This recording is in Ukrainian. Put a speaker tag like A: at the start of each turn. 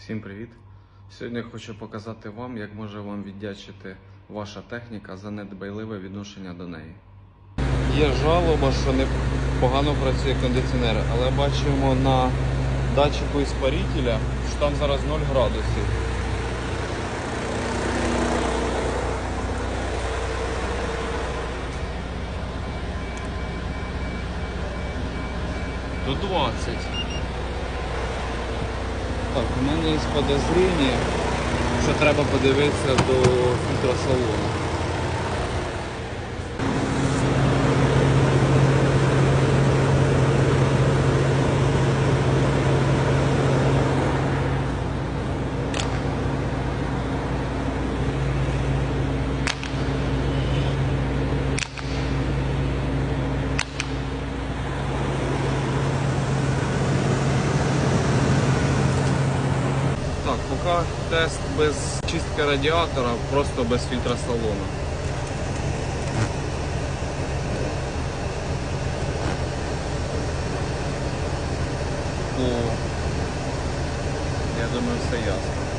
A: Всім привіт! Сьогодні хочу показати вам, як може вам віддячити ваша техніка за недбайливе відношення до неї. Є жалоба, що не погано працює кондиціонер, але бачимо на датчику іспарителя, що там зараз 0 градусів. До 20. Так, у мене є подозріння, що треба подивитися до фільтросалону. Так, поки тест без чистки радіатора, просто без фільтра салону. О, я думаю, все ясно.